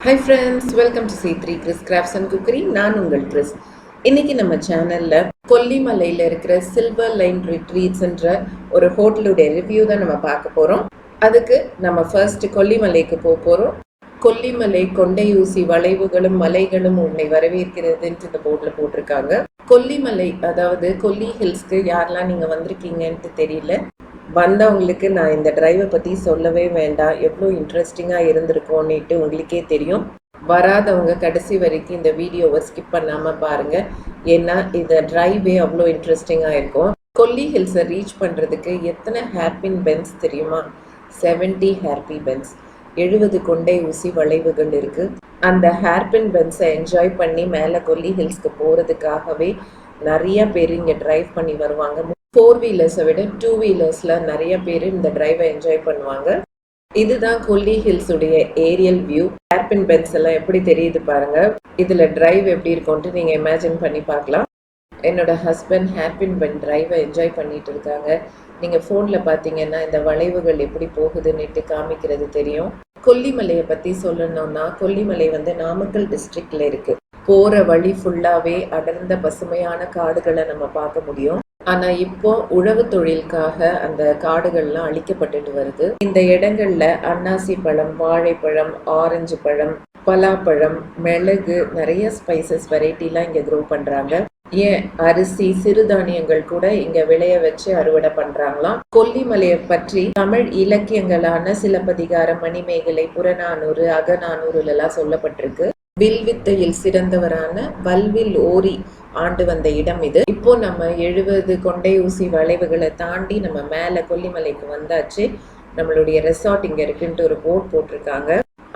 Hi friends welcome to C three Chris crafts and cookery நான் உங்கள் Chris இன்னைக்கு நம்ம சேனல்ல கொல்லிமலையில் இருக்கிற சில்வர் லைன் ரிட்ரீட்ஸ்ன்ற ஒரு ஹோட்டலுடைய ரிவ்யூ தான் நம்ம பார்க்க போகிறோம் அதுக்கு நம்ம ஃபர்ஸ்ட் கொல்லிமலைக்கு போக போகிறோம் கொல்லிமலை கொண்டையூசி வளைவுகளும் மலைகளும் உன்னை வரவேற்கிறதுன்ட்டு இந்த போர்டில் போட்டிருக்காங்க. கொல்லிமலை அதாவது கொல்லி ஹில்ஸ்க்கு யாரெல்லாம் நீங்கள் வந்திருக்கீங்கன்ட்டு தெரியல. வந்தவங்களுக்கு நான் இந்த டிரைவை பற்றி சொல்லவே வேண்டாம். எவ்வளோ இன்ட்ரெஸ்டிங்காக இருந்திருக்கோன்னுட்டு உங்களுக்கே தெரியும். வராதவங்க கடைசி வரைக்கும் இந்த வீடியோவை ஸ்கிப் பண்ணாமல் பாருங்கள் ஏன்னா இந்த டிரைவே அவ்வளோ இன்ட்ரெஸ்டிங்காக இருக்கும். கொல்லி ஹில்ஸை ரீச் பண்ணுறதுக்கு எத்தனை ஹேர்பின் பென்ஸ் தெரியுமா? செவன்ட்டி ஹேர்பி பென்ஸ் எழுபது கொண்டை ஊசி வளைவுகள் இருக்குது அந்த ஹேர்பின் பென்ஸை என்ஜாய் பண்ணி மேலே கொல்லி ஹில்ஸ்க்கு போகிறதுக்காகவே நிறைய பேர் இங்கே டிரைவ் பண்ணி வருவாங்க. ஃபோர் வீலர்ஸை விட டூ வீலர்ஸில் நிறைய பேர் இந்த டிரைவை என்ஜாய் பண்ணுவாங்க. இதுதான் கொல்லி ஹில்ஸ் உடைய ஏரியல் வியூ ஹேர்பின் பென்ஸ் எல்லாம் எப்படி தெரியுது பாருங்க. இதுல டிரைவ் எப்படி இருக்கும்ட்டு நீங்க இமேஜின் பண்ணி பார்க்கலாம். என்னோட ஹஸ்பண்ட் ஹேர்பின் பென் டிரைவை என்ஜாய் பண்ணிட்டு இருக்காங்க. நீங்க ஃபோனில் பாத்தீங்கன்னா இந்த வளைவுகள் எப்படி போகுதுன்னுட்டு காமிக்கிறது தெரியும். கொல்லிமலையை பத்தி சொல்லணும்னா கொல்லிமலை வந்து நாமக்கல் டிஸ்ட்ரிக்டில் இருக்கு. போற வழி ஃபுல்லாகவே அடர்ந்த பசுமையான காடுகளை நம்ம பார்க்க முடியும். ஆனா இப்போ உழவு தொழிலுக்காக அந்த காடுகள்லாம் அழிக்கப்பட்டுட்டு வருது. இந்த இடங்கள்ல அன்னாசி பழம் வாழைப்பழம் ஆரஞ்சு பழம் பலாப்பழம் மிளகு நிறைய ஸ்பைசஸ் வெரைட்டிலாம் இங்க க்ரோ பண்றாங்க. ஏன்? அரிசி சிறுதானியங்கள் கூட இங்க விளைய வச்சு அறுவடை பண்றாங்களாம். கொல்லிமலையை பற்றி தமிழ் இலக்கியங்களான சிலப்பதிகாரம் மணிமேகலை புறநானூறு அகநானூறுல எல்லாம் சொல்லப்பட்டிருக்கு. வில்வித்தையில் சிறந்தவரான வல்வில் ஓரி ஆண்டு வந்த இடம் இது. இப்போ நம்ம எழுபது கொண்டை ஊசி வளைவுகளை தாண்டி நம்ம மேல கொல்லிமலைக்கு வந்தாச்சு. நம்மளுடைய ரெசார்ட் இங்க இருக்குன்ட்டு ஒரு போர்ட் போட்டிருக்காங்க.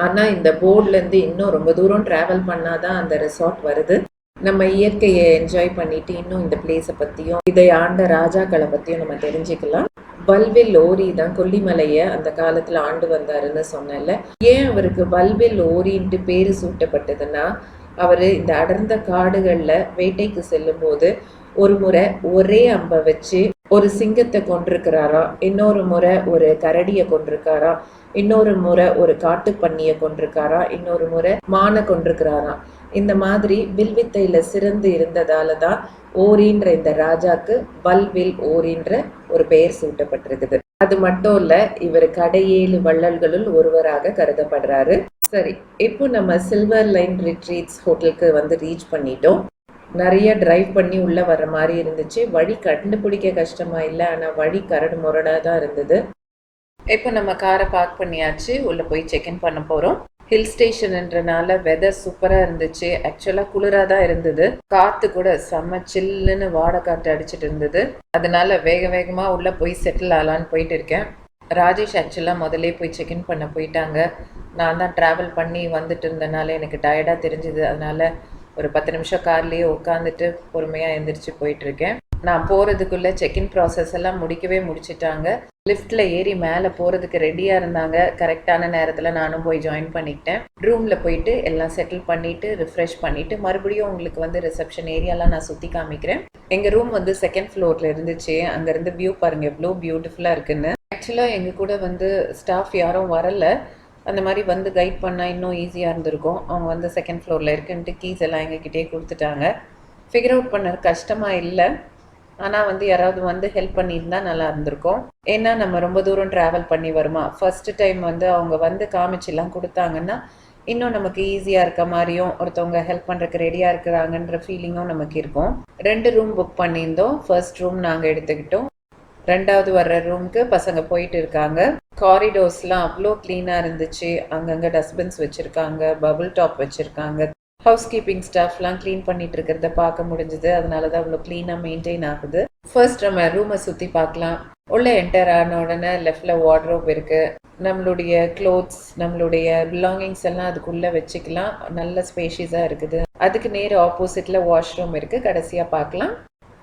ஆனா இந்த போர்ட்லேருந்து இன்னும் ரொம்ப தூரம் டிராவல் பண்ணாதான் அந்த ரெசார்ட் வருது. நம்ம இயற்கையை என்ஜாய் பண்ணிட்டு இன்னும் இந்த பிளேஸை பத்தியும் இதை ஆண்ட ராஜாக்களை பத்தியும் நம்ம தெரிஞ்சுக்கலாம். வல்வில் ஓரி தான் கொல்லிமலையை அந்த காலத்துல ஆண்டு வந்தாருன்னு சொன்னேன்ல. ஏன் அவருக்கு வல்வில் ஓரின்ட்டு பேரு சூட்டப்பட்டதுன்னா அவரு இந்த அடர்ந்த காடுகள்ல வேட்டைக்கு செல்லும் போது ஒரு முறை ஒரே அம்பை வச்சு ஒரு சிங்கத்தை கொண்டிருக்கிறாராம் இன்னொரு முறை ஒரு கரடியை கொண்டிருக்காராம் இன்னொரு முறை ஒரு காட்டு பண்ணியை கொண்டிருக்காராம் இன்னொரு முறை மானை கொண்டிருக்கிறாராம் இந்த மாதிரி வில்வித்தையில சிறந்து இருந்ததால தான் ஓரின்ற இந்த ராஜாக்கு வல்வில் ஓரின்ற ஒரு பெயர் சூட்டப்பட்டிருக்குது. அது மட்டும் இல்ல இவர் கடையேழு வள்ளல்களுள் ஒருவராக கருதப்படுறாரு. சரி இப்போ நம்ம சில்வர் லைன் ரிட்ரீட்ஸ் ஹோட்டலுக்கு வந்து ரீச் பண்ணிட்டோம். நிறைய டிரைவ் பண்ணி உள்ள வர மாதிரி இருந்துச்சு. வழி கண்டுபிடிக்க கஷ்டமா இல்லை ஆனால் வழி கரடு முரடா தான் இருந்தது. இப்போ நம்ம காரை பார்க் பண்ணியாச்சு. உள்ள போய் செக்இன் பண்ண போறோம். ஹில் ஸ்டேஷன்ன்றனால வெதர் சூப்பராக இருந்துச்சு. ஆக்சுவலாக குளிராக தான் இருந்தது. காற்று கூட செம்ம சில்லுன்னு வாடை காற்று அடிச்சிட்டு இருந்தது. அதனால வேக வேகமாக உள்ளே போய் செட்டில் ஆகலான்னு போயிட்டு இருக்கேன். ராஜேஷ் ஆக்சுவலாக முதல்ல போய் செக்இன் பண்ண போயிட்டாங்க. நான் தான் ட்ராவல் பண்ணி வந்துட்டு இருந்தனால எனக்கு டயர்டாக தெரிஞ்சுது. அதனால் ஒரு பத்து நிமிஷம் கார்லேயே உட்காந்துட்டு பொறுமையாக எந்திரிச்சு போயிட்டுருக்கேன். நான் போகிறதுக்குள்ளே செக்இன் ப்ராசஸ் எல்லாம் முடிக்கவே முடிச்சிட்டாங்க. லிஃப்ட்டில் ஏறி மேலே போகிறதுக்கு ரெடியாக இருந்தாங்க. கரெக்டான நேரத்தில் நானும் போய் ஜாயின் பண்ணிக்கிட்டேன். ரூமில் போயிட்டு எல்லாம் செட்டில் பண்ணிவிட்டு ரிஃப்ரெஷ் பண்ணிவிட்டு மறுபடியும் உங்களுக்கு வந்து ரிசப்ஷன் ஏரியாலாம் நான் சுற்றி காமிக்கிறேன். எங்கள் ரூம் வந்து செகண்ட் ஃப்ளோரில் இருந்துச்சு. அங்கேருந்து வியூ பாருங்கள் எவ்வளோ பியூட்டிஃபுல்லாக இருக்குன்னு. ஆக்சுவலாக எங்கள் கூட வந்து ஸ்டாஃப் யாரும் வரலை. அந்த மாதிரி வந்து கைட் பண்ணால் இன்னும் ஈஸியாக இருந்திருக்கும். அவங்க வந்து செகண்ட் ஃப்ளோரில் இருக்குன்ட்டு கீஸ் எல்லாம் எங்ககிட்டயே கொடுத்துட்டாங்க. ஃபிகர் அவுட் பண்ண கஷ்டமாக இல்லை. ஆனால் வந்து யாராவது வந்து ஹெல்ப் பண்ணியிருந்தா நல்லா இருந்திருக்கும். ஏன்னா நம்ம ரொம்ப தூரம் ட்ராவல் பண்ணி வருமா? ஃபஸ்ட்டு டைம் வந்து அவங்க வந்து காமிச்செல்லாம் கொடுத்தாங்கன்னா இன்னும் நமக்கு ஈஸியாக இருக்க மாதிரியும் ஒருத்தவங்க ஹெல்ப் பண்ணுறக்கு ரெடியாக இருக்கிறாங்கன்ற ஃபீலிங்கும் நமக்கு இருக்கும். ரெண்டு ரூம் புக் பண்ணியிருந்தோம். ஃபர்ஸ்ட் ரூம் நாங்கள் எடுத்துக்கிட்டோம். ரெண்டாவது வர்ற ரூமுக்கு பசங்க போயிட்டு இருக்காங்க. காரிடோர்ஸ்லாம் அவ்வளோ க்ளீனாக இருந்துச்சு. அங்கங்கே டஸ்ட்பின்ஸ் வச்சுருக்காங்க பபுள் டாப் வச்சுருக்காங்க. ஹவுஸ் கீப்பிங் ஸ்டாஃப்லாம் க்ளீன் பண்ணிட்டு இருக்கிறத பார்க்க முடிஞ்சுது. அதனால தான் அவ்வளோ க்ளீனாக மெயின்டைன் ஆகுது. ஃபர்ஸ்ட் நம்ம ரூமை சுற்றி பார்க்கலாம். உள்ள என்டர் ஆன உடனே லெஃப்டில் வார்ட்ரோப் இருக்குது நம்மளுடைய க்ளோத்ஸ் நம்மளுடைய பிலாங்கிங்ஸ் எல்லாம் அதுக்குள்ளே வச்சுக்கலாம். நல்ல ஸ்பேஷியஸாக இருக்குது. அதுக்கு நேர் ஆப்போசிட்டில் வாஷ்ரூம் இருக்குது கடைசியாக பார்க்கலாம்.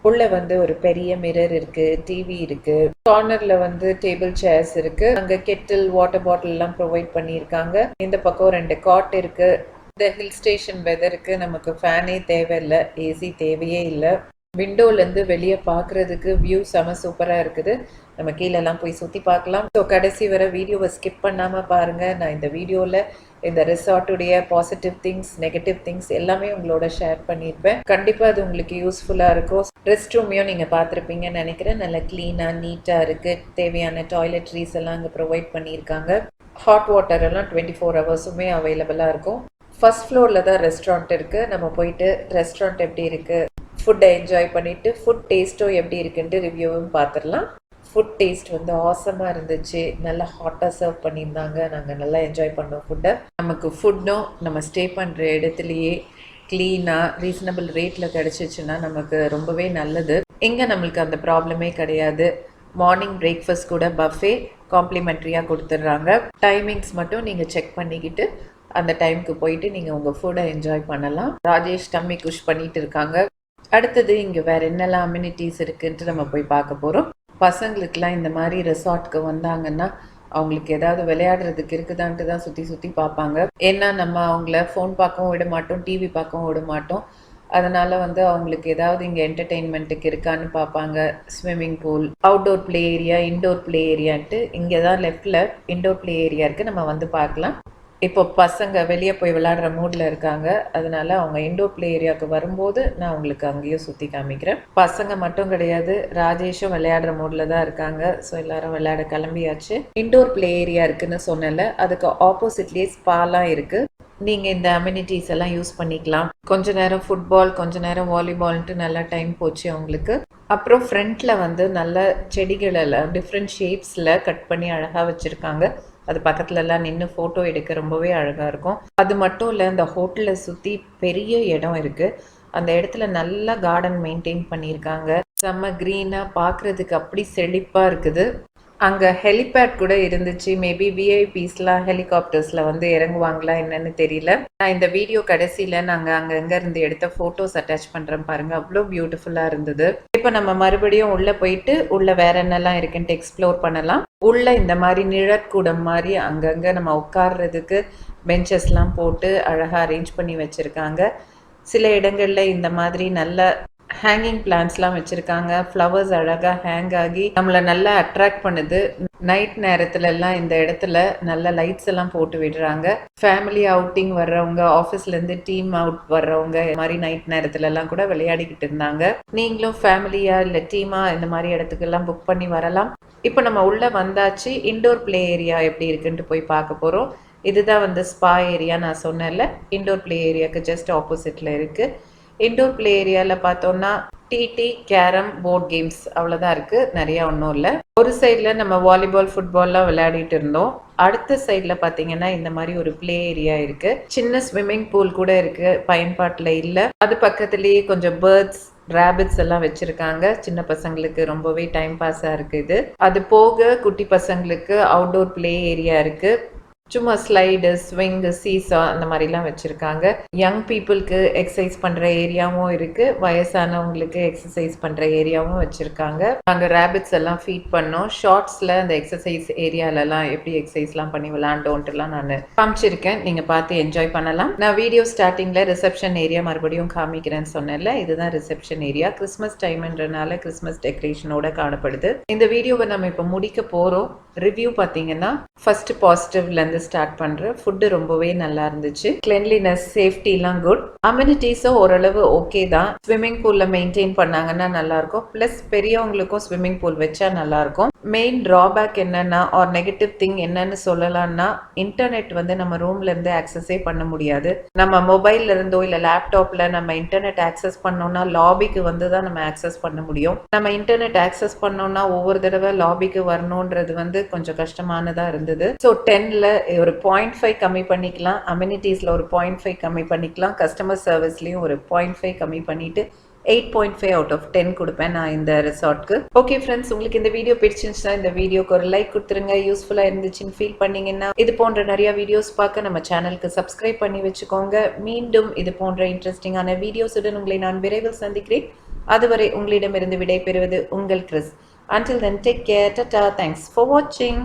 உள்ள வந்து ஒரு பெரிய மிரர் இருக்கு டிவி இருக்கு. கார்னர்ல வந்து டேபிள் சேர்ஸ் இருக்கு. அங்க கெட்டில் வாட்டர் பாட்டில் எல்லாம் ப்ரொவைட் பண்ணியிருக்காங்க. இந்த பக்கம் ரெண்டு காட் இருக்கு. இந்த ஹில் ஸ்டேஷன் வெதருக்கு நமக்கு ஃபேனே தேவையில்லை ஏசி தேவையே இல்லை. விண்டோலேருந்து வெளியே பார்க்குறதுக்கு வியூ செம சூப்பராக இருக்குது. நம்ம கீழெல்லாம் போய் சுற்றி பார்க்கலாம். ஸோ கடைசி வரை வீடியோவை ஸ்கிப் பண்ணாமல் பாருங்கள் நான் இந்த வீடியோவில் இந்த ரிசார்ட்டுடைய பாசிட்டிவ் திங்ஸ் நெகட்டிவ் திங்ஸ் எல்லாமே உங்களோட ஷேர் பண்ணியிருப்பேன் கண்டிப்பாக அது உங்களுக்கு யூஸ்ஃபுல்லாக இருக்கும். ரெஸ்ட் ரூமையும் நீங்கள் பார்த்துருப்பீங்கன்னு நினைக்கிறேன். நல்லா க்ளீனாக நீட்டாக இருக்குது தேவையான டாய்லெட்ரிஸ் எல்லாம் அங்கே ப்ரொவைட் பண்ணியிருக்காங்க. ஹாட் வாட்டர் எல்லாம் டுவெண்ட்டி ஃபோர் ஹவர்ஸுமே அவைலபிளாக இருக்கும். ஃபர்ஸ்ட் ஃப்ளோரில் தான் ரெஸ்டாரண்ட் இருக்குது நம்ம போயிட்டு ரெஸ்டாரண்ட் எப்படி இருக்குது ஃபுட்டை என்ஜாய் பண்ணிவிட்டு ஃபுட் டேஸ்ட்டும் எப்படி இருக்குன்ட்டு ரிவ்யூவும் பார்த்துடலாம். ஃபுட் டேஸ்ட் வந்து ஆசமாக இருந்துச்சு. நல்லா ஹாட்டாக சர்வ் பண்ணியிருந்தாங்க. நாங்கள் நல்லா என்ஜாய் பண்ணோம் ஃபுட்டை நமக்கு ஃபுட்டும் நம்ம ஸ்டே பண்ணுற இடத்துலையே க்ளீனாக ரீசனபிள் ரேட்டில் கிடச்சிச்சுன்னா நமக்கு ரொம்பவே நல்லது. எங்கே நம்மளுக்கு அந்த ப்ராப்ளமே கிடையாது. மார்னிங் பிரேக்ஃபாஸ்ட் கூட பஃபே காம்ப்ளிமெண்ட்ரியாக கொடுத்துட்றாங்க. டைமிங்ஸ் மட்டும் நீங்கள் செக் பண்ணிக்கிட்டு அந்த டைமுக்கு போயிட்டு நீங்கள் உங்கள் ஃபுட்டை என்ஜாய் பண்ணலாம். ராஜேஷ் டம்மி குஷ் பண்ணிட்டு இருக்காங்க. அடுத்தது இங்கே வேறு என்னெல்லாம் அம்யூனிட்டிஸ் இருக்குன்ட்டு நம்ம போய் பார்க்க போகிறோம் பசங்களுக்கெலாம் இந்த மாதிரி ரெசார்ட்க்கு வந்தாங்கன்னா அவங்களுக்கு ஏதாவது விளையாடுறதுக்கு இருக்குதான்ட்டு தான் சுற்றி சுற்றி பார்ப்பாங்க. ஏன்னா நம்ம அவங்கள ஃபோன் பார்க்கவும் விட மாட்டோம் டிவி பார்க்கவும் விட மாட்டோம். அதனால் வந்து அவங்களுக்கு ஏதாவது இங்கே என்டர்டெயின்மெண்ட்டுக்கு இருக்கான்னு பார்ப்பாங்க. Swimming pool outdoor play area indoor play ஏரியான்ட்டு இங்கே தான் லெஃப்டில் இன்டோர் ப்ளே ஏரியா இருக்குது நம்ம வந்து பார்க்கலாம். இப்போ பசங்க வெளியே போய் விளையாடுற மூடில் இருக்காங்க. அதனால அவங்க இண்டோர் பிளே ஏரியாவுக்கு வரும்போது நான் உங்களுக்கு அங்கேயும் சுற்றி காமிக்கிறேன். பசங்க மட்டும் கிடையாது ராஜேஷும் விளையாடுற மூடில் தான் இருக்காங்க. ஸோ எல்லாரும் விளையாட கிளம்பியாச்சு. இண்டோர் பிளே ஏரியா இருக்குன்னு சொன்னல அதுக்கு ஆப்போசிட்லேயே ஸ்பாலாம் இருக்குது நீங்கள் இந்த அம்யூனிட்டிஸ் எல்லாம் யூஸ் பண்ணிக்கலாம். கொஞ்ச நேரம் ஃபுட்பால் கொஞ்ச நேரம் வாலிபால்ன்ட்டு நல்லா டைம் போச்சு அவங்களுக்கு. அப்புறம் ஃப்ரண்ட்டில் வந்து நல்ல செடிகளெல்லாம் டிஃப்ரெண்ட் ஷேப்ஸில் கட் பண்ணி அழகாக வச்சுருக்காங்க. அது பக்கத்துலலாம் நின்று ஃபோட்டோ எடுக்க ரொம்பவே அழகாக இருக்கும். அது மட்டும் இல்லை இந்த ஹோட்டலை சுற்றி பெரிய இடம் இருக்குது அந்த இடத்துல நல்லா கார்டன் மெயின்டைன் பண்ணியிருக்காங்க செம்ம க்ரீனாக பார்க்குறதுக்கு அப்படி செழிப்பாக இருக்குது. அங்கே ஹெலிபேட் கூட இருந்துச்சு. மேபி விஐபிஸ்லாம் ஹெலிகாப்டர்ஸில் வந்து இறங்குவாங்களா என்னன்னு தெரியல. நான் இந்த வீடியோ கடைசியில் நாங்கள் அங்கங்கே இருந்து எடுத்த ஃபோட்டோஸ் அட்டாச் பண்ணுறோம் பாருங்கள் அவ்வளோ பியூட்டிஃபுல்லாக இருந்தது. இப்போ நம்ம மறுபடியும் உள்ளே போயிட்டு உள்ளே வேற என்னெல்லாம் இருக்குன்ட்டு எக்ஸ்ப்ளோர் பண்ணலாம். உள்ளே இந்த மாதிரி நிழற்கூடம் மாதிரி அங்கங்கே நம்ம உட்கார்றதுக்கு பெஞ்சஸ்லாம் போட்டு அழகாக அரேஞ்ச் பண்ணி வச்சுருக்காங்க. சில இடங்களில் இந்த மாதிரி நல்ல ஹேங்கிங் பிளான்ஸ்லாம் வச்சுருக்காங்க. ஃப்ளவர்ஸ் அழகாக ஹேங் ஆகி நம்மளை நல்லா அட்ராக்ட் பண்ணுது. நைட் நேரத்துல எல்லாம் இந்த இடத்துல நல்ல லைட்ஸ் எல்லாம் போட்டு விடுறாங்க. ஃபேமிலி அவுட்டிங் வர்றவங்க ஆஃபீஸ்லேருந்து டீம் அவுட் வர்றவங்க இந்த மாதிரி நைட் நேரத்துல எல்லாம் கூட விளையாடிக்கிட்டு இருந்தாங்க. நீங்களும் ஃபேமிலியா இல்லை டீமா இந்த மாதிரி இடத்துக்கெல்லாம் புக் பண்ணி வரலாம். இப்போ நம்ம உள்ளே வந்தாச்சு. இண்டோர் ப்ளே ஏரியா எப்படி இருக்குன்ட்டு போய் பார்க்க போகிறோம் இதுதான் வந்து ஸ்பா ஏரியா நான் சொன்னேன்ல. இண்டோர் ப்ளே ஏரியாவுக்கு ஜஸ்ட் ஆப்போசிட்டில் இருக்குது இண்டோர் ப்ளே ஏரியாவில் பார்த்தோம்னா டிடி கேரம் போர்ட் கேம்ஸ் அவ்வளோதான் இருக்குது நிறையா ஒன்றும் இல்லை. ஒரு சைடில் நம்ம வாலிபால் ஃபுட்பால்லாம் விளையாடிட்டு இருந்தோம். அடுத்த சைடில் பார்த்தீங்கன்னா இந்த மாதிரி ஒரு ப்ளே ஏரியா இருக்குது சின்ன ஸ்விம்மிங் பூல் கூட இருக்குது பயன்பாட்டில் இல்லை. அது பக்கத்துலேயே கொஞ்சம் பேர்ட்ஸ் ரேபிட்ஸ் எல்லாம் வச்சுருக்காங்க. சின்ன பசங்களுக்கு ரொம்பவே டைம் பாஸாக இருக்குது அது போக குட்டி பசங்களுக்கு அவுட்டோர் ப்ளே ஏரியா இருக்குது சும்மா ஸ்லைடு ஸ்விங்கு சீசா அந்த மாதிரிலாம் வச்சுருக்காங்க. யங் பீப்புளுக்கு எக்ஸசைஸ் பண்ணுற ஏரியாவும் இருக்குது வயசானவங்களுக்கு எக்ஸசைஸ் பண்ணுற ஏரியாவும் வச்சுருக்காங்க. அங்கே ரேபிட்ஸ் எல்லாம் ஃபீட் பண்ணோம். ஷார்ட்ஸில் அந்த எக்ஸசைஸ் ஏரியாலலாம் எப்படி எக்ஸசைஸ்லாம் பண்ணி விளாண்டோன்ட்டுலாம் நான் காமிச்சிருக்கேன். நீங்கள் பார்த்து என்ஜாய் பண்ணலாம். நான் வீடியோ ஸ்டார்டிங்கில் ரிசப்ஷன் ஏரியா மறுபடியும் காமிக்கிறேன்னு சொன்னேன்ல. இதுதான் ரிசப்ஷன் ஏரியா கிறிஸ்மஸ் டைம்ன்றனால கிறிஸ்மஸ் டெக்கரேஷனோட காணப்படுது. இந்த வீடியோவை நம்ம இப்போ முடிக்க போகிறோம் ரிவ்யூ பார்த்தீங்கன்னா ஃபஸ்ட்டு பாசிட்டிவ்லேருந்து ஸ்டார்ட் பண்ணுறேன் ஃபுட்டு ரொம்பவே நல்லா இருந்துச்சு. கிளென்லினஸ் சேஃப்டிலாம் குட் அம்யூனிட்டிஸும் ஓரளவு ஓகே தான். ஸ்விம்மிங் பூலில் மெயின்டைன் பண்ணாங்கன்னா நல்லாயிருக்கும் ப்ளஸ் பெரியவங்களுக்கும் ஸ்விம்மிங் பூல் வச்சா நல்லாயிருக்கும் மெயின் ட்ராபேக் என்னென்னா ஆர் நெகட்டிவ் திங் என்னன்னு சொல்லலாம்னா இன்டர்நெட் வந்து நம்ம ரூம்லேருந்து ஆக்சஸே பண்ண முடியாது. நம்ம மொபைல்ல இருந்தோ இல்லை லேப்டாப்பில் நம்ம இன்டர்நெட் ஆக்சஸ் பண்ணோம்னா லாபிக்கு வந்து தான் நம்ம ஆக்சஸ் பண்ண முடியும். நம்ம இன்டர்நெட் ஆக்சஸ் பண்ணோம்னா ஒவ்வொரு தடவை லாபிக்கு வரணுன்றது வந்து கொஞ்சம் கஷ்டமானதாக இருந்தது. ஸோ டென்னில் ஒரு பாயிண்ட் ஃபைவ் கம்மி பண்ணிக்கலாம். அம்யூனிட்டிஸில் ஒரு பாயிண்ட் ஃபைவ் கம்மி பண்ணிக்கலாம். கஸ்டமர் சர்வீஸ்லயும் ஒரு பாயிண்ட் ஃபைவ் கம்மி பண்ணிட்டு eight point five out of ten கொடுப்பேன் நான் இந்த ரிசார்ட்க்கு ஓகே ஃப்ரெண்ட்ஸ் உங்களுக்கு இந்த வீடியோ பிடிச்சிருந்துச்சுன்னா இந்த வீடியோக்கு ஒரு லைக் கொடுத்துருங்க. யூஸ்ஃபுல்லாக இருந்துச்சுன்னு ஃபீல் பண்ணீங்கன்னா இது போன்ற நிறைய வீடியோஸ் பார்க்க நம்ம சேனலுக்கு சப்ஸ்கிரைப் பண்ணி வச்சுக்கோங்க. மீண்டும் இது போன்ற இன்ட்ரெஸ்டிங்கான வீடியோஸுடன் உங்களை நான் விரைவில் சந்திக்கிறேன். அதுவரை உங்களிடமிருந்து விடைபெறுவது உங்கள் Chris. Until then take care tata thanks for வாட்சிங்